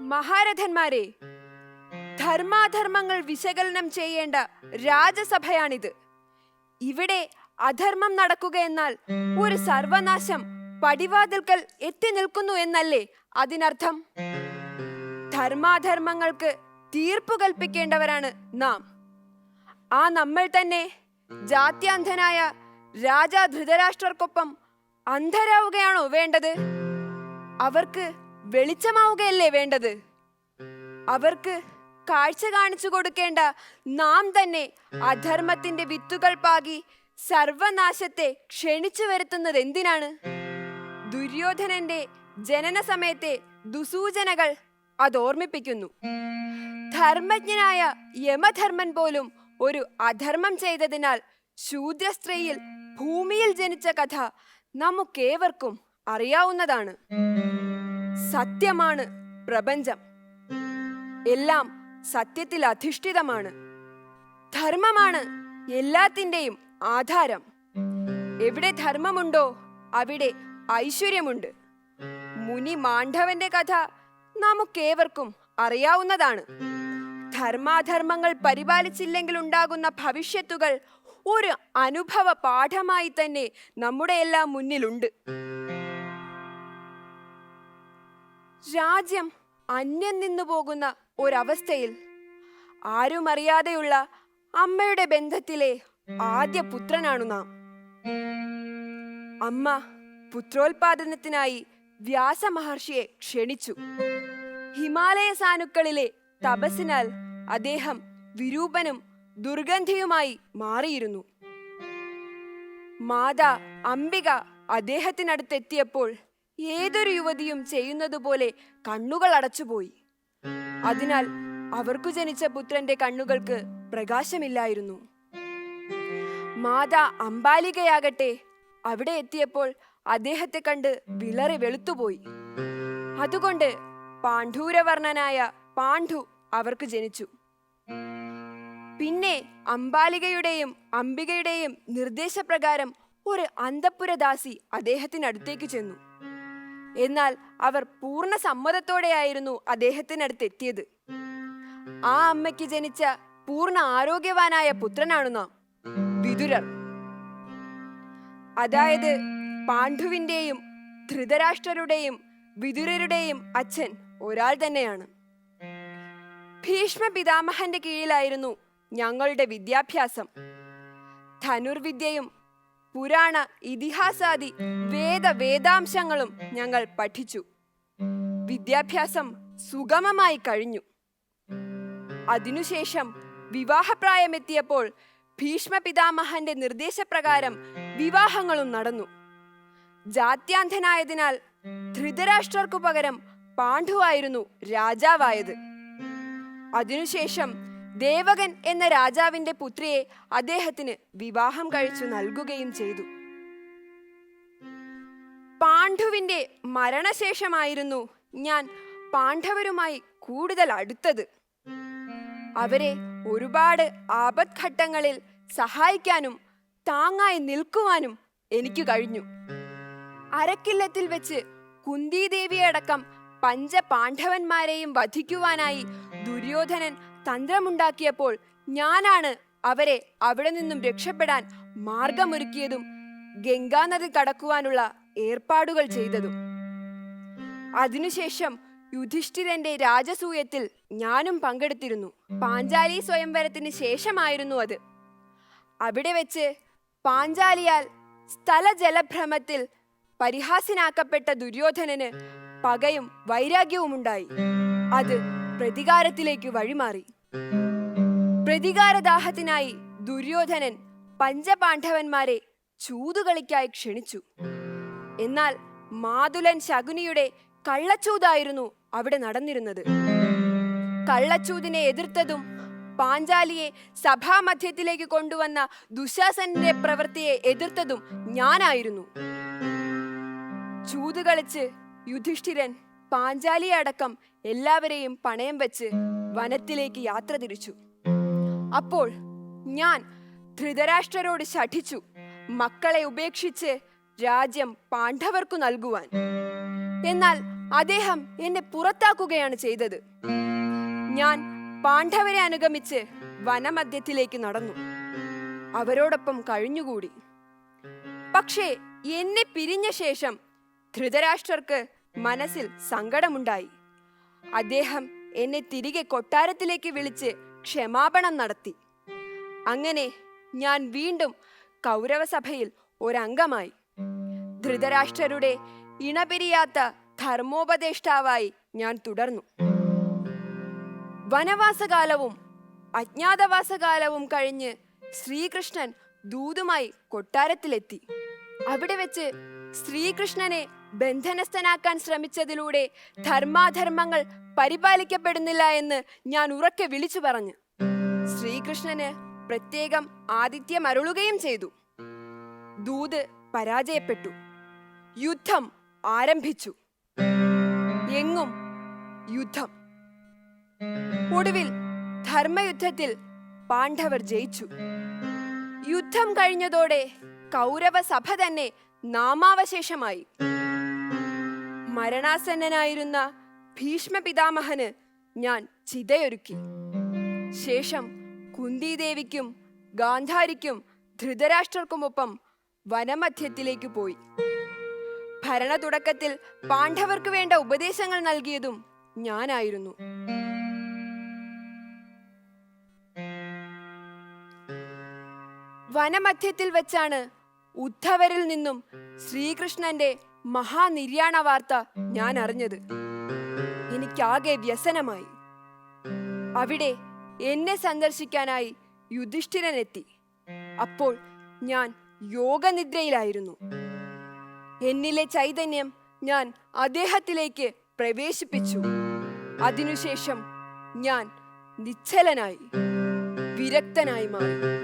മഹാരഥന്മാരെ ധർമാധർമ്മങ്ങൾ വിശകലനം ചെയ്യേണ്ട രാജസഭയാണിത്. ഇവിടെ അധർമ്മം നടക്കുകയെന്നാൽ ഒരു സർവനാശം പടിവാതിൽക്കൽ എത്തി നിൽക്കുന്നു എന്നല്ലേ അതിനർത്ഥം? ധർമാധർമ്മങ്ങൾക്ക് തീർപ്പു കൽപ്പിക്കേണ്ടവരാണ് നാം. ആ നമ്മൾ തന്നെ ജാത്യാന്ധനായ രാജാ ധൃതരാഷ്ട്രർക്കൊപ്പം അന്ധരാവുകയാണോ വേണ്ടത്? അവർക്ക് വെളിച്ചമാവുകയല്ലേ വേണ്ടത്? അവർക്ക് കാഴ്ച കാണിച്ചു കൊടുക്കേണ്ട നാം തന്നെ അധർമ്മത്തിന്റെ വിത്തുകൾ പാകി സർവനാശത്തെ ക്ഷണിച്ചു വരുത്തുന്നത് എന്തിനാണ്? ദുര്യോധനന്റെ ജനന സമയത്തെ ദുസൂചനകൾ അത് ഓർമ്മിപ്പിക്കുന്നു ധർമ്മജ്ഞനായ യമധർമ്മൻ പോലും ഒരു അധർമ്മം ചെയ്തതിനാൽ ശൂദ്രസ്ത്രീയിൽ ഭൂമിയിൽ ജനിച്ച കഥ നമുക്കേവർക്കും അറിയാവുന്നതാണ്. സത്യമാണ് പ്രപഞ്ചം. എല്ലാം സത്യത്തിൽ അധിഷ്ഠിതമാണ്. ധർമ്മമാണ് എല്ലാത്തിന്റെയും ആധാരം. എവിടെ ധർമ്മമുണ്ടോ അവിടെ ഐശ്വര്യമുണ്ട്. മുനി മാണ്ഡവന്റെ കഥ നമുക്കേവർക്കും അറിയാവുന്നതാണ്. ധർമാധർമ്മങ്ങൾ പരിപാലിച്ചില്ലെങ്കിൽ ഉണ്ടാകുന്ന ഭവിഷ്യത്തുകൾ ഒരു അനുഭവ പാഠമായി തന്നെ നമ്മുടെ എല്ലാം മുന്നിലുണ്ട്. രാജ്യം അന്യം നിന്നു പോകുന്ന ഒരവസ്ഥയിൽ ആരും അറിയാതെയുള്ള അമ്മയുടെ ബന്ധത്തിലെ ആദ്യ പുത്രനാണു നാം. അമ്മ പുത്രോൽപാദനത്തിനായി വ്യാസമഹർഷിയെ ക്ഷണിച്ചു. ഹിമാലയ സാനുക്കളിലെ തപസ്സിനാൽ അദ്ദേഹം വിരൂപനും ദുർഗന്ധിയുമായി മാറിയിരുന്നു. മാതാ അംബിക അദ്ദേഹത്തിനടുത്തെത്തിയപ്പോൾ ഏതൊരു യുവതിയും ചെയ്യുന്നതുപോലെ കണ്ണുകൾ അടച്ചുപോയി. അതിനാൽ അവർക്കു ജനിച്ച പുത്രന്റെ കണ്ണുകൾക്ക് പ്രകാശമില്ലായിരുന്നു. മാതാ അംബാലികയാകട്ടെ അവിടെ എത്തിയപ്പോൾ അദ്ദേഹത്തെ കണ്ട് വിളറി വെളുത്തുപോയി. അതുകൊണ്ട് പാണ്ഡൂരവർണനായ പാണ്ഡു അവർക്ക് ജനിച്ചു. പിന്നെ അംബാലികയുടെയും അംബികയുടെയും നിർദ്ദേശപ്രകാരം ഒരു അന്തപ്പുരദാസി അദ്ദേഹത്തിനടുത്തേക്ക് ചെന്നു. എന്നാൽ അവർ പൂർണ സമ്മതത്തോടെയായിരുന്നു അദ്ദേഹത്തിനടുത്ത് എത്തിയത് ആ അമ്മയ്ക്ക് ജനിച്ച പൂർണ ആരോഗ്യവാനായ പുത്രനാണു നാം വിതുരർ. അതായത് പാണ്ഡുവിന്റെയും ധൃതരാഷ്ട്രരുടെയും വിതുരരുടെയും അച്ഛൻ ഒരാൾ തന്നെയാണ്. ഭീഷ്മ പിതാമഹന്റെ കീഴിലായിരുന്നു ഞങ്ങളുടെ വിദ്യാഭ്യാസം. ധനുർവിദ്യയും പുരാണ ഇതിഹാസാദി വേദ വേദാംശങ്ങളും ഞങ്ങൾ പഠിച്ചു. വിദ്യാഭ്യാസം സുഗമമായി കഴിഞ്ഞു. അതിനുശേഷം വിവാഹപ്രായമെത്തിയപ്പോൾ ഭീഷ്മ പിതാമഹന്റെ നിർദ്ദേശപ്രകാരം വിവാഹങ്ങളും നടന്നു. ജാത്യാന്ധനായതിനാൽ ധൃതരാഷ്ട്രർക്കു പകരം പാണ്ഡുവായിരുന്നു രാജാവായത്. അതിനുശേഷം ദേവകൻ എന്ന രാജാവിന്റെ പുത്രിയെ അദ്ദേഹത്തിന് വിവാഹം കഴിച്ചു നൽകുകയും ചെയ്തു. പാണ്ഡുവിന്റെ മരണശേഷമായിരുന്നു ഞാൻ പാണ്ഡവരുമായി കൂടുതൽ അടുത്തത്. അവരെ ഒരുപാട് ആപത്ഘട്ടങ്ങളിൽ സഹായിക്കാനും താങ്ങായി നിൽക്കുവാനും എനിക്ക് കഴിഞ്ഞു. അരക്കില്ലത്തിൽ വെച്ച് കുന്തിദേവിയടക്കം പഞ്ചപാണ്ഡവന്മാരെയും വധിക്കുവാനായി ദുര്യോധനൻ തന്ത്രമുണ്ടാക്കിയപ്പോൾ ഞാനാണ് അവരെ അവിടെ നിന്നും രക്ഷപ്പെടാൻ മാർഗമൊരുക്കിയതും ഗംഗാനദി കടക്കുവാനുള്ള ഏർപ്പാടുകൾ ചെയ്തതും. അതിനുശേഷം യുധിഷ്ഠിരന്റെ രാജസൂയത്തിൽ ഞാനും പങ്കെടുത്തിരുന്നു. പാഞ്ചാലി സ്വയംവരത്തിന് ശേഷമായിരുന്നു അത്. അവിടെ വെച്ച് പാഞ്ചാലിയാൽ സ്ഥലജലഭ്രമത്തിൽ പരിഹാസ്യനാക്കപ്പെട്ട ദുര്യോധനന് പകയും വൈരാഗ്യവുമുണ്ടായി. അത് പ്രതികാരത്തിലേക്ക് വഴിമാറി. പ്രതികാരദാഹത്തിനായി ദുര്യോധനൻ പഞ്ചപാണ്ഡവന്മാരെ ചൂതുകളിക്കായി ക്ഷണിച്ചു. എന്നാൽ മാതുലൻ ശകുനിയുടെ കള്ളച്ചൂതായിരുന്നു അവിടെ നടന്നിരുന്നത്. കള്ളച്ചൂതിനെ എതിർത്തതും പാഞ്ചാലിയെ സഭാമധ്യത്തിലേക്ക് കൊണ്ടുവന്ന ദുശാസനന്റെ പ്രവൃത്തിയെ എതിർത്തതും ഞാനായിരുന്നു. ചൂത് കളിച്ച് യുധിഷ്ഠിരൻ പാഞ്ചാലിയെ അടക്കം എല്ലാവരെയും പണയം വെച്ച് വനത്തിലേക്ക് യാത്ര തിരിച്ചു. അപ്പോൾ ഞാൻ ധൃതരാഷ്ട്രരോട് ശഠിച്ചു മക്കളെ ഉപേക്ഷിച്ച് രാജ്യം പാണ്ഡവർക്കു നൽകുവാൻ. എന്നാൽ അദ്ദേഹം എന്നെ പുറത്താക്കുകയാണ് ചെയ്തത്. ഞാൻ പാണ്ഡവരെ അനുഗമിച്ച് വനമധ്യത്തിലേക്ക് നടന്നു. അവരോടൊപ്പം കഴിഞ്ഞുകൂടി. പക്ഷേ എന്നെ പിരിഞ്ഞ ശേഷം ധൃതരാഷ്ട്രർക്ക് മനസ്സിൽ സങ്കടമുണ്ടായി. അദ്ദേഹം എന്നെ തിരികെ കൊട്ടാരത്തിലേക്ക് വിളിച്ച് ക്ഷമാപണം നടത്തി. അങ്ങനെ ഞാൻ വീണ്ടും കൗരവസഭയിൽ ഒരംഗമായി. ധൃതരാഷ്ട്രരുടെ ഇണപിരിയാത്ത ധർമ്മോപദേഷ്ടാവായി ഞാൻ തുടർന്നു. വനവാസകാലവും അജ്ഞാതവാസകാലവും കഴിഞ്ഞ് ശ്രീകൃഷ്ണൻ ദൂതുമായി കൊട്ടാരത്തിലെത്തി. അവിടെ വെച്ച് ശ്രീകൃഷ്ണനെ ബന്ധനസ്ഥനാക്കാൻ ശ്രമിച്ചതിലൂടെ ധർമാധർമ്മങ്ങൾ പരിപാലിക്കപ്പെടുന്നില്ല എന്ന് ഞാൻ ഉറക്കെ വിളിച്ചു പറഞ്ഞു. ശ്രീകൃഷ്ണന് പ്രത്യേകം ആതിഥ്യം അരുളുകയും ചെയ്തു. ദൂത് പരാജയപ്പെട്ടു. യുദ്ധം ആരംഭിച്ചു. എങ്ങും യുദ്ധം. ഒടുവിൽ ധർമ്മയുദ്ധത്തിൽ പാണ്ഡവർ ജയിച്ചു. യുദ്ധം കഴിഞ്ഞതോടെ കൗരവ സഭ തന്നെ നാമാവശേഷമായി. മരണാസന്നനായിരുന്ന ഭീഷ്മ പിതാമഹന് ഞാൻ ചിതയൊരുക്കി. ശേഷം കുന്തിദേവിക്കും ഗാന്ധാരിക്കും ധൃതരാഷ്ട്രർക്കുമൊപ്പം വനമധ്യത്തിലേക്ക് പോയി. ഭരണ തുടക്കത്തിൽ പാണ്ഡവർക്ക് വേണ്ട ഉപദേശങ്ങൾ നൽകിയതും ഞാനായിരുന്നു. വനമധ്യത്തിൽ വെച്ചാണ് ഉദ്ധവരിൽ നിന്നും ശ്രീകൃഷ്ണന്റെ മഹാനിര്യാണ വാർത്ത ഞാൻ അറിഞ്ഞത് എനിക്കാകെ വ്യസനമായി. അവിടെ എന്നെ സന്ദർശിക്കാനായി യുധിഷ്ഠിരൻ എത്തി അപ്പോൾ ഞാൻ യോഗനിദ്രയിലായിരുന്നു. എന്നിലെ ചൈതന്യം ഞാൻ അദ്ദേഹത്തിലേക്ക് പ്രവേശിപ്പിച്ചു. അതിനുശേഷം ഞാൻ നിശ്ചലനായി വിരക്തനായി മാറി.